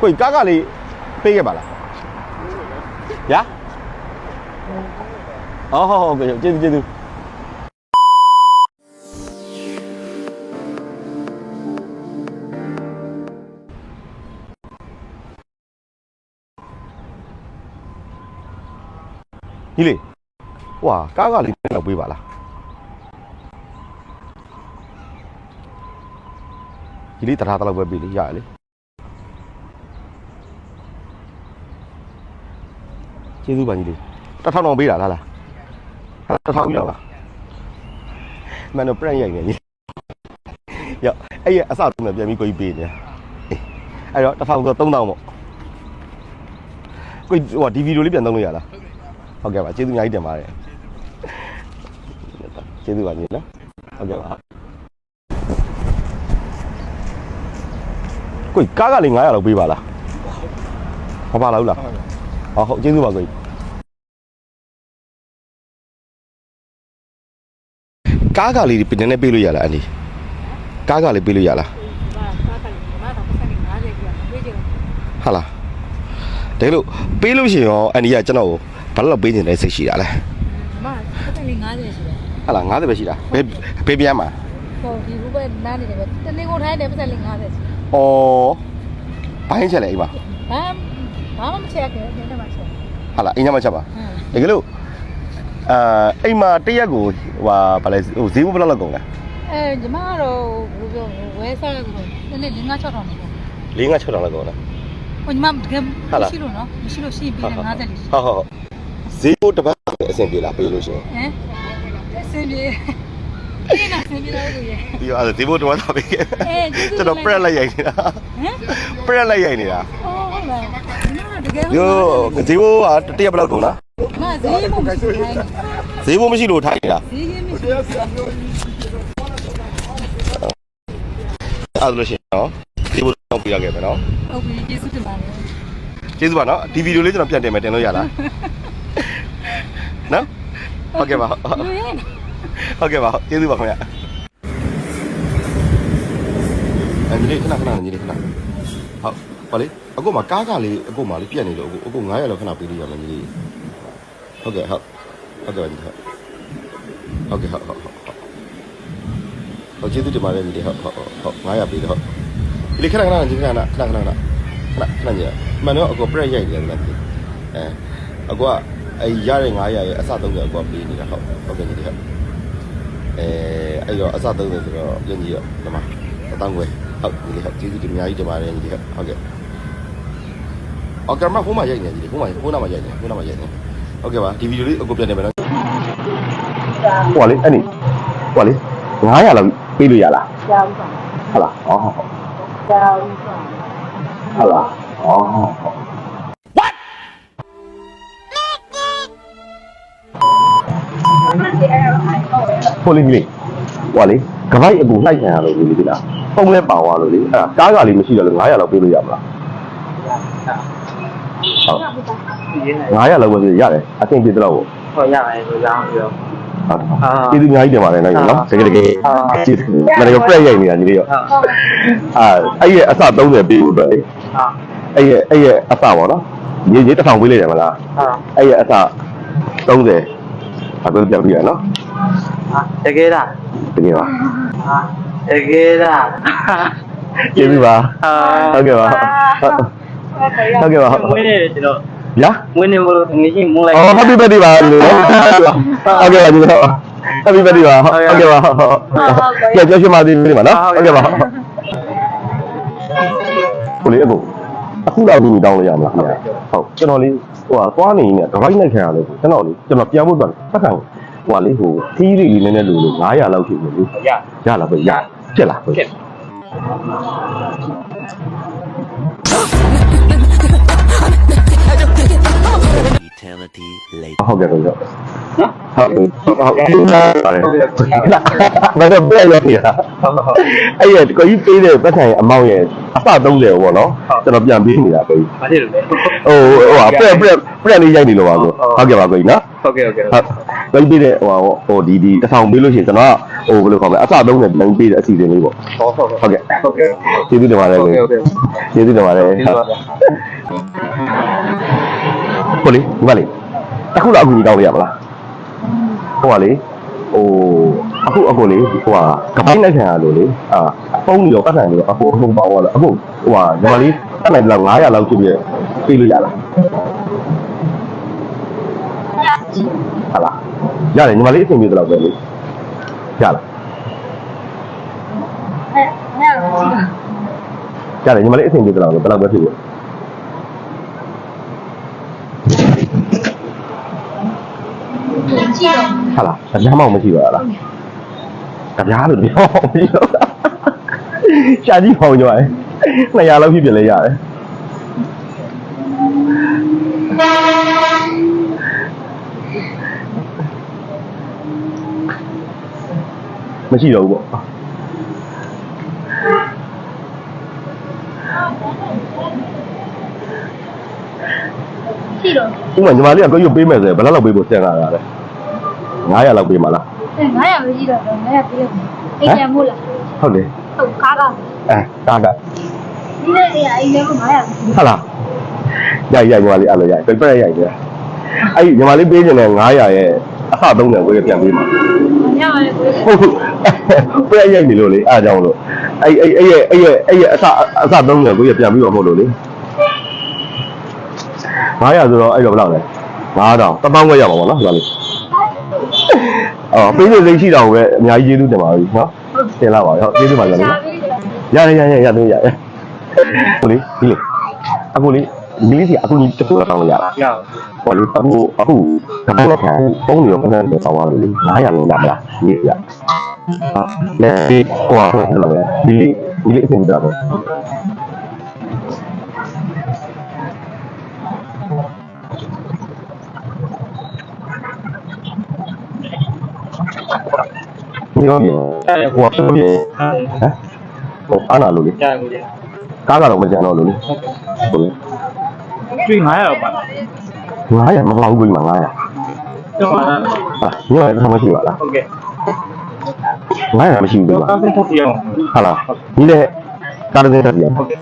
ကိုကြီးကားကလေးပေးခဲ့ပါလားညာအော်ဟုတ်ဟုတ်ကဲ့ကျေးဇူးကျေးဇူးညီလေးဟွာကားကလေးတော့ပေးပါလားညီလေးတထားတလောက်ပဲပေးလေရတယ်လေ ကျေးဇူးပါညီလေးတစ်ထောင်တောင်ပေးတာလားလားဟာတစ်ထောင်ရောက်လားမန်တော့ brand ရိုက်နေညီရောက်အဲ့ရအစတုံးနဲ့ပြန်ပြီးကိုကြီးပေးနေအေးအဲ့တော့တစ်ထောင်ဆို3000ပေါ့ကိုကြီးဟိုဒီဗီဒီယိုလေးပြန်သုံးလို့ရလားဟုတ်ကဲ့ပါကျေးဇူးအများကြီးတင်ပါတယ်ကျေးဇူးပါညီနော်ဟုတ်ကဲ့ပါကိုကြီးကားကလေး900လောက်ပေးပါလားမပါလားဟုတ်လား ဟုတ်ဟုတ်ကျေးဇူးပါကိုကြီးကားကလေးဒီနည်းနည်းပေးလို့ရလားအန်ဒီကားကလေးပေးလို့ရလားဘာသာကလေးဘာသာပတ်စံ50ပြပေးကြတယ်ဟာလားဒါလို့ပေးလို့ရှိရင်ရောအန်ဒီကကျွန်တော်ကိုဘာလို့ပေးနေလဲစိတ်ရှိတာလဲမပတ်စံ50ရှိတယ်ဟာလား90ပဲရှိတာဘယ်ဘယ်ပြန်မှာဟိုဒီဘုဘနားနေတယ်ပဲတနေ့ကိုထိုင်းတယ်ပတ်စံ50ရှိဩဘိုင်းချက်လေအိမ်မှာဘာ ဘာမှမချက်ခဲ့တယ်တဲ့မှာချက်ဟာလားအိမ်ညမှာချက်ပါဟမ်တကယ်လို့အာအိမ်မှာတရက်ကိုဟိုဟာဗာလဲဟိုဈေးဘယ်လောက်လောက်ကုန်လဲအဲညီမကတော့ဘယ်လိုပြောဝဲစားရဆိုတနေ့5 6ထောင်နေတယ်၄၅6တောင်လောက်ကုန်လားဟိုညီမတကယ်မရှိလို့နော်မရှိလို့ရှိပြီး50လေးရှိဟုတ်ဟုတ်ဟုတ်ဈေးဘိုးတစ်ပတ်အဆင်ပြေလားပေးလို့ရှိရင်ဟမ်အစင်းပြေဒီနာစင်းပြေလို့ရပြီးတော့အဲ့ဒါဈေးဘိုးတစ်ပတ်သာပေးခဲ့အေးကျေးဇူးကျွန်တော် press လိုက်ရိုက်နေတာဟမ် press လိုက်ရိုက်နေတာ ဟုတ်လားညီမတကယ်ယိုဈေးဘိုးကတရက်ဘယ်လောက်ကုန်လားမဈေးမရှိဘူးခိုင်းဈေးဘိုးမရှိလို့ထိုင်နေတာဈေးကြီးမရှိအဲ့ဒါလို့ရှိရင်နော်ဈေးဘိုးတော့ပြရခဲ့မယ်နော်ဟုတ်ပြီကျေးဇူးတင်ပါတယ်ကျေးဇူးပါနော်ဒီဗီဒီယိုလေးကျွန်တော်ပြန်တင်မယ်တင်လို့ရလားနော်ဟုတ်ကဲ့ပါလူရဲဟုတ်ကဲ့ပါကျေးဇူးပါခင်ဗျအဲဒီလေးခဏခဏညီလေးခဏဟုတ် ပါလေအခုမှကားကလေးအခုမှလေးပြက်နေလို့အခုအခု900လောက်ခဏပေးလို့ရမယ်ညီလေးဟုတ်ကဲ့ဟုတ်ဟုတ်ကဲ့ညီဟုတ်ဟုတ်ကဲ့ဟုတ်ဟုတ်ဟုတ်ဟုတ်ကျေးဇူးတင်ပါတယ်ညီလေးဟုတ်ဟုတ်ဟုတ်900ပေးတော့ဟုတ်ဒီလေးခဏခဏညီခဏခဏခဏခဏခဏခဏခဏညီမှန်တော့အခု press ရိုက်နေတယ်လားအဲအခုကအဲရတဲ့900ရဲ့အစ30အခုကပေးနေတာဟုတ်ဟုတ်ကဲ့ညီလေးဟုတ်အဲအဲ့တော့အစ30ဆိုတော့ညညီရောဒီမှာအတောင်းွယ်ဟုတ်ဒီလေဟုတ်ကျေးဇူးတင်အများကြီးတင်ပါတယ်ညီလေးဟုတ်ဟုတ်ကဲ့ အော်ကင်မရာဖုန်းမှာရိုက်နေညီလေးဖုန်းမှာဖုန်းနာမှာရိုက်နေဖုန်းနာမှာရိုက်နေဟုတ်ကဲ့ပါဒီဗီဒီယိုလေးအကုန်ပြန်နေမယ်နော်ဟိုလေအဲ့ဒီဟိုလေ900လောက်ပေးလို့ရလားကြောင်းပါဟုတ်လားဟောဟုတ်ကြောင်းပါဟုတ်လားဟောဟုတ်ဟိုလေးကြီးဟိုလေကပိုက်အကူလိုက်ခံရလို့ဒီလိုဒီလားပုံလဲပါသွားလို့လေအဲ့ဒါကားကလေးမရှိတော့လို့900လောက်ပေးလို့ရမလား ဟုတ်900လောက်ပဲဆိုရတယ်အဆင်ပြေတော့ဟောရမယ်ဆိုကြောင်းပြောဟုတ်ကျေးဇူးအများကြီးတင်ပါတယ်နိုင်နော်တကယ်တကယ်ကျေးဇူးမနေ့ကပြည့်ရိုက်နေတာညီလေးရောဟုတ်အာအဲ့ရဲ့အစ30ပေးဖို့ပဲဟုတ်အဲ့ရဲ့အဲ့ရဲ့အစပေါ့နော်ရေးရေးတစ်ထောင်ပေးလိုက်တယ်မလားဟုတ်အဲ့ရဲ့အစ30အခုပြောပြရနော်တကယ်လားတကယ်ပါတကယ်လားကျေးဇူးပါအာဟုတ်ကဲ့ပါ ဟုတ်ကဲ့ပါဝင်းနေတယ်ကျွန်တော်ညာဝင်းနေမလို့ငွေချင်းမုန်းလိုက်အော် happy birthday ပါလို့ဟုတ်ကဲ့ပါညီတော် happy birthday ပါဟုတ်ကဲ့ပါကြည့်ကြရှင်ပါသေးတယ်ပါနော်ဟုတ်ကဲ့ပါကိုလေးအခုအခုတော့ဒီတောင်းလို့ရမလားခင်ဗျာဟုတ်ကျွန်တော်လေးဟိုဟာသွားနေနေဒရိုက်နဲ့ခံရလို့ကျွန်တော်လေးကျွန်တော်ပြန်ဖို့ဆိုပတ်ခံဟိုဟာလေးဟိုခီးလေးလေးနည်းနည်းလို့လို့900လောက်ဖြစ်နေလို့ရရလားပဲရဖြစ်လားဖြစ် ဟုတ်ကဲ့တော့ဟုတ်ဟုတ်ဟုတ်ပါတယ်မတော့ပြည့်ရနေတာအဲ့ရကိုကြီးပေးတဲ့ပတ်ထိုင်အမောင့်ရဲ့အစ30ပေါ့နော်ကျွန်တော်ပြန်ပေးနေတာကိုကြီးဘာဖြစ်လို့လဲဟိုဟိုပြက်ပြက်ပြက်လေးရိုက်နေလို့ပါကိုဟုတ်ကဲ့ပါကိုကြီးနော်ဟုတ်ကဲ့ဟုတ်ကဲ့ဟုတ်ကိုကြီးပေးတဲ့ဟိုဟိုဒီဒီတစ်ဆောင်ပေးလို့ရှိရင်ကျွန်တော်ဟိုဘယ်လိုခေါ်မလဲအစ30ပြန်ပေးတဲ့အစီအစဉ်လေးပေါ့ဟုတ်ဟုတ်ဟုတ်ကဲ့ဟုတ်ကဲ့ကျေးဇူးတင်ပါတယ်ဟုတ်ကိုကဲ့ဟုတ်ကဲ့ကျေးဇူးတင်ပါတယ်ကျေးဇူးပါဗျာကိုလေးဒီမလေး အခုတော့အခုကြီးတောင်းလို့ရမလားဟိုကလေဟိုအခုအခုလေးဟိုကကပိုင်းလိုက်ခံရလို့လေအာဖုန်းကြီးရောပတ်ဆိုင်လို့အခုအခုပေါ့တော့အခုဟိုကညီမလေးတက်လိုက်တော့900လောက်ဖြစ်ပြပေးလို့ရလားဟာလားရတယ်ညီမလေးအဆင်ပြေတော့ပဲလေရလားအဲ့အဲ့တော့ကြည့်ရတယ်ညီမလေးအဆင်ပြေတော့ဘယ်လောက်ပဲဖြစ်ဖြ စ်ကြည့်တော့ဟာလားအများမောင်မရှိပါလားကြပြားလို့ပြောမရှိတော့ရှာကြည့်ပေါင်းကြွားတယ်200လောက်ဖြစ်ဖြစ်လဲရတယ်မရှိတော့ဘူးပေါ့ကြည့်တော့ဥပမာညီမလေးကကိုရုပ်ပေးမယ်ဆိုရင်ဘယ်လောက်လောက်ပေးဖို့စဉ်းစားရလဲ 900လောက်ပေးမှာလားအဲ့900ပဲကြည့်တော့900ပြေးလို့အိမ်ပြန်မို့လားဟုတ်တယ်ဟုတ်ကားကအဲကားကဒီနေ့အိမ်အိမ်လည်း900ဟာလားရိုက်ရိုက်ညီမလေးအဲ့လိုရိုက်ပြပြရိုက်ကြအဲ့ဒီညီမလေးပေးခြင်းနဲ့900ရဲ့အဆ30ကိုရပြန်ပေးမှာညပါလေကိုဟုတ်ဟုတ်ပြရိုက်နေလို့လေအားကြောင့်လို့အဲ့အဲ့အဲ့ရဲ့အဲ့ရဲ့အဲ့ရဲ့အဆအဆ30ကိုရပြန်ပြီးတော့မဟုတ်လို့လေ900ဆိုတော့အဲ့တော့ဘယ်လောက်လဲ9000တပေါင်းဝက်ရမှာပေါ့နော်ညီမလေး အော်ပေးနေစိတ်ရှိတာကိုပဲအများကြီးကျေးဇူးတင်ပါပြီနော်တင်လာပါဟုတ်ကျေးဇူးပါညီမလေးရှားပြီးတယ်ရရရရရတော့ရရကိုလေးဒီလေအခုလေးဒီလေးစီအခုကြီးတစ်ခုတော့တောင်းလို့ရလားရဟောလေအခုအခုဒါမှမဟုတ်ပုံနေရောခဏတော့တောင်းသွားလို့လေ900လုံးရမလားဒီရဟာလက်ဒီဟိုဟာဟုတ်တယ်ဒီလေးဒီလေးအဆင်ပြေတော့ ဒီရောဟိုဆိုရင်ဟမ်ဟိုအားနာလို့လေရကိုရကားကတော့မကြံတော့လို့လေဟုတ်လေကျွေး900တော့ပါ900မလောက်ဘူးမှာ900တော့ပါဟာညောတော့မရှိပါလားဟုတ်ကဲ့900မရှိဘူးတော့ကွာကောင်းစထုတ်ပြအောင်ဟာလားဒီလေကားတဲ့တက်ပြန်ဟုတ်ကဲ့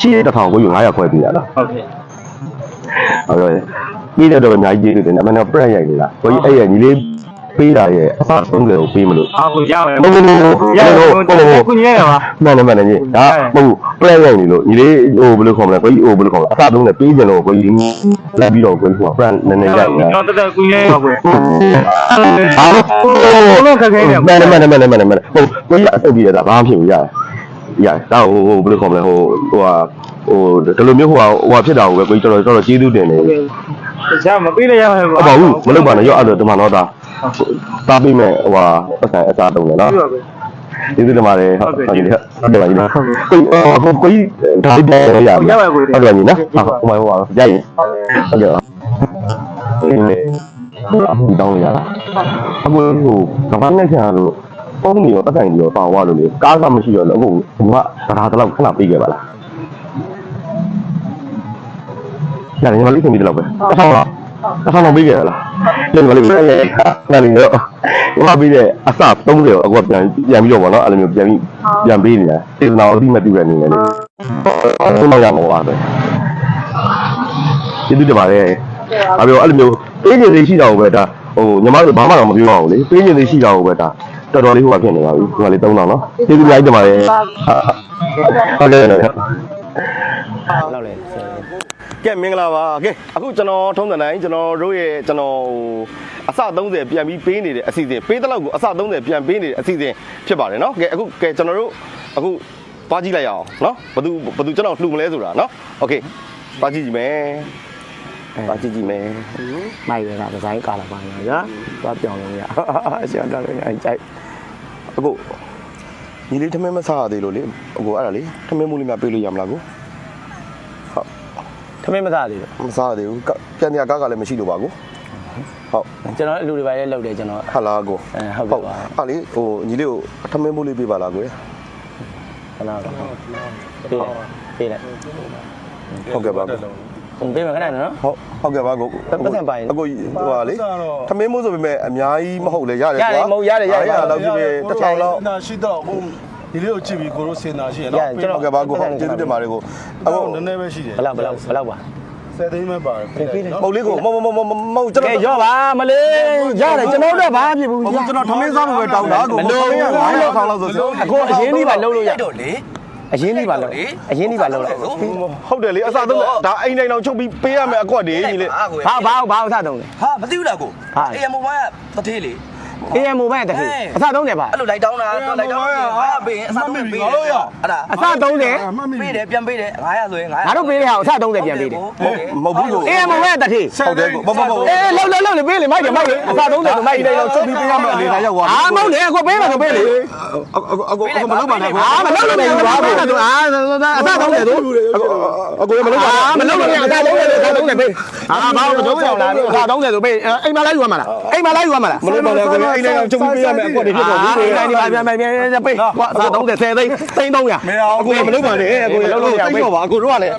ချီးတဲ့ထောင်ကိုယူ900ခွဲပြရလားဟုတ်ကဲ့ဟုတ်ကဲ့ပြီးတဲ့တော့အများကြီးကျေးဇူးတင်တယ်မနေ့ပြက်ရိုက်နေတာကိုကြီးအဲ့ရဲ့ညီလေး ပေးတာရဲ့အဖဆုံးတယ်ကိုပေးမလို့အားကိုရမယ်မဟုတ်ဘူးရရတတော့ယ်ကိုကိုကိုကြီးရပါမှန်တယ်မှန်တယ်ကြီးဒါမဟုတ်ပြက်ရိုက်နေလို့ညီလေးဟိုဘယ်လိုခေါ်မလဲကိုကြီးဟိုဘယ်လိုခေါ်မလဲအဖဆုံးတယ်ပေးကြလို့ကိုကြီးလက်ပြီးတော့ကိုကြီးဟို brand နည်းနည်းရိုက်နေတာတော့တက်ကိုကြီးရပါကွယ်ဟာလုံးခက်ခဲနေမှန်တယ်မှန်တယ်မှန်တယ်မှန်တယ်မှန်တယ်ဟုတ်ကိုကြီးအဆုပ်ပြီးရတာဘာမှဖြစ်ဘူးရတယ်ရတယ်ဒါဟိုဟိုဘယ်လိုခေါ်မလဲဟိုဟိုဟာ ဟိုဒီလိုမျိုးဟိုဟာဟိုဟာဖြစ်တာကိုပဲကိုကြီးတော်တော်တော်တော်ကျေးဇူးတင်တယ်ရမပေးလိုက်ရမယ်ဟုတ်ပါဘူးမလုပ်ပါနဲ့ရောအဲ့ဒါဒီမှာတော့ဒါသားပေးမယ်ဟိုဟာပတ်စံအစားတုံးတယ်နော်ဟုတ်ပါဘူးကျေးဇူးတင်ပါတယ်ဟုတ်ဟုတ်ကဲ့ဟုတ်ကဲ့ပါကြီးနော်ကိုကိုကိုကြီးဒါလေးပြန်ရရဟုတ်ကဲ့ကြီးနော်ဟုတ်ပါဟိုပါရရင်ဟုတ်ကဲ့ပါဒီတောင်းရတာအခုဟိုကမ္ဘာနဲ့ဆရာတို့ပုံနေရောပတ်စံကြီးရောပါသွားလို့လေကားကမရှိတော့လို့အခုဘုကဒါတော့ခဏပြေးခဲ့ပါလား ရတယ်ညီမလေးခင်ပြီးတော့ပဲအဆောင်တော့အဆောင်တော့ပြေးခဲ့လားညီမလေးပဲငါလေးတော့ဘာပြီးတဲ့အစ30ရောအခုပြန်ပြန်ပြီးတော့ဗောနော်အဲ့လိုမျိုးပြန်ပြီးပြန်ပေးနေတာစေတနာအတိမတူတဲ့အနေနဲ့လေဆုံးမရမှာပါပဲကျေးဇူးတင်ပါတယ်။ဒါပြောအဲ့လိုမျိုးပေးနေသေးရှိတာကိုပဲဒါဟိုညီမတို့ဘာမှတော့မပြောအောင်လေပေးနေသေးရှိတာကိုပဲဒါတော်တော်လေးဟိုကဖြစ်နေပါပြီ။ဒီမှာလေး3000နော်။ကျေးဇူးအများကြီးတင်ပါတယ်။ဟုတ်ကဲ့ဟုတ်ကဲ့လောက်လဲဆယ် ကဲမင်္ဂလာပါကဲအခုကျွန်တော်ထုံးတဲ့တိုင်းကျွန်တော်တို့ရဲ့ကျွန်တော်အစ30ပြန်ပြီးပေးနေတဲ့အစီအစဉ်ပေးတဲ့လောက်ကိုအစ30ပြန်ပေးနေတဲ့အစီအစဉ်ဖြစ်ပါတယ်နော်ကဲအခုကဲကျွန်တော်တို့အခုသွားကြည့်လိုက်ရအောင်နော်ဘသူဘသူကျွန်တော်လှူမလဲဆိုတာနော်โอเคသွားကြည့်ကြည့်မယ်သွားကြည့်ကြည့်မယ် မိုက်ရတာဒီဇိုင်းကာလာပါညာညာသွားပြောင်းလို့ရရှေ့တော့လည်းအဲ့ကြိုက် အခုညီလေးထမင်းမစားရသေးလို့လေအခုအဲ့ဒါလေထမင်းမိုးလေးများပေးလို့ရမလားကို ထမင်းမသားသေးဘူးမစားရသေးဘူးကပြန်ရကားကလည်းမရှိလို့ပါကိုဟုတ်ကျွန်တော်အလူတွေပါလေလောက်တယ်ကျွန်တော်ဟာလားကိုအဲဟုတ်ကဲ့ပါဟာလေဟိုညီလေးကိုထမင်းမိုးလေးပေးပါလားကိုရခဏတော့ပေးလိုက်ပေးလိုက်ဟုတ်ကဲ့ပါကိုပေးမယ်ခဏနော်ဟုတ်ဟုတ်ကဲ့ပါကိုပတ်စံပါရင်အကိုဟိုဟာလေထမင်းမိုးဆိုပေမဲ့အများကြီးမဟုတ်လေရတယ်ရတယ်မဟုတ်ရတယ်ရတယ်ရတော့ဖြစ်ဖြစ်တစ်ထောင်လောက်နာရှိတော့ဟို ဒီလေးကိုကြည့်ပြီးကိုတို့စင်နာရှိရရနော်ကျွန်ဟုတော်တ်ကဲ့ပါကိုဟုတ်ကျေးဇူးတင်ပါတယ်ကိုအအခုကိုနည်းနည်းပဲရှိတယ်ဘလောက်ဘလောက်ဘလောက်ပါဆယ်သိန်းပဲပါတယ်မဟုတ်လေးကိုမမမမမဟုတ်ကျွန်ကဲတော်ရောပါမလေးရတယ်ကျွန်တော်တို့ဘာဖြစ်ဘူးဟုတ်ကျွန်တော်ထမင်းစားဖို့ပဲတောင်းတာကိုမလို့900ထောင်လောက်ဆိုအခုအရင်ကြီးပါလှုပ်လို့ရတော့လေအရင်ကြီးပါလှုပ်အရင်ကြီးပါလှုပ်လိုက်ဟုတ်တယ်လေအစားသုံးဒါအိမ်တိုင်းအောင်ချုပ်ပြီးပေးရမယ်အကွက်တွေညီလေးအားကိုဘာဘာဘာအစတုံးလဲဟာမသိဘူးလားကိုဟာအေးမိုဘိုင်းကတသေးလေ အေးမိုဘိုင်းတစ်ခေအစတုံးတယ်ပါအဲ့လိုလိုက်တောင်းတာတော့လိုက်တောင်းဟာပေးရင်အစားပေးပေးတယ်အဲ့ဒါအစတုံးတယ်အမှတ်မိပေးတယ်ပြန်ပေးတယ်900ဆိုရင်900ငါတို့ပေးတဲ့ဟာကိုအစတုံးတယ်ပြန်ပေးတယ်မဟုတ်ဘူးကိုအေးမိုဘိုင်းတစ်ခေဟုတ်တယ်ကိုမမမအေးလှုပ်လှုပ်လှုပ်လေပေးလေမိုက်တယ်မိုက်လေအစတုံးတယ်မိုက်တယ်အောင်ချုပ်ပြီးပေးရမယ်အနေနဲ့ရောက်သွားအာမဟုတ်လေအခုပေးမယ်ဆိုပေးလေအကိုအကိုမလုပ်ပါနဲ့ကိုအာမလုပ်လို့မရဘူးဘာပေးလဲသူအာအစတုံးတယ်သူအကိုမလုပ်ပါအာမလုပ်လို့မရအစတုံးတယ်အစတုံးတယ်ပေးအာဘာလို့တော့ရောက်လာပြီအစတုံးတယ်သူပေးအိမ်မလိုက်ယူရမလားအိမ်မလိုက်ယူရမလားမလုပ်ပါနဲ့ကိုအိမ်တိုင်းအောင်ချုပ်ပြီးပေးရမယ်အကွက်တွေဖြစ်အာတော့ဘူးဒီတိုင်းဒီပါပြန်ပြန်ပြန်ပေးကွာအစတုံးတယ်10သိန်းသိန်း300အကိုမလုပ်ပါနဲ့အကိုမလုပ်လို့မရဘူးသိတော့ပါအကိုတို့ကလည်း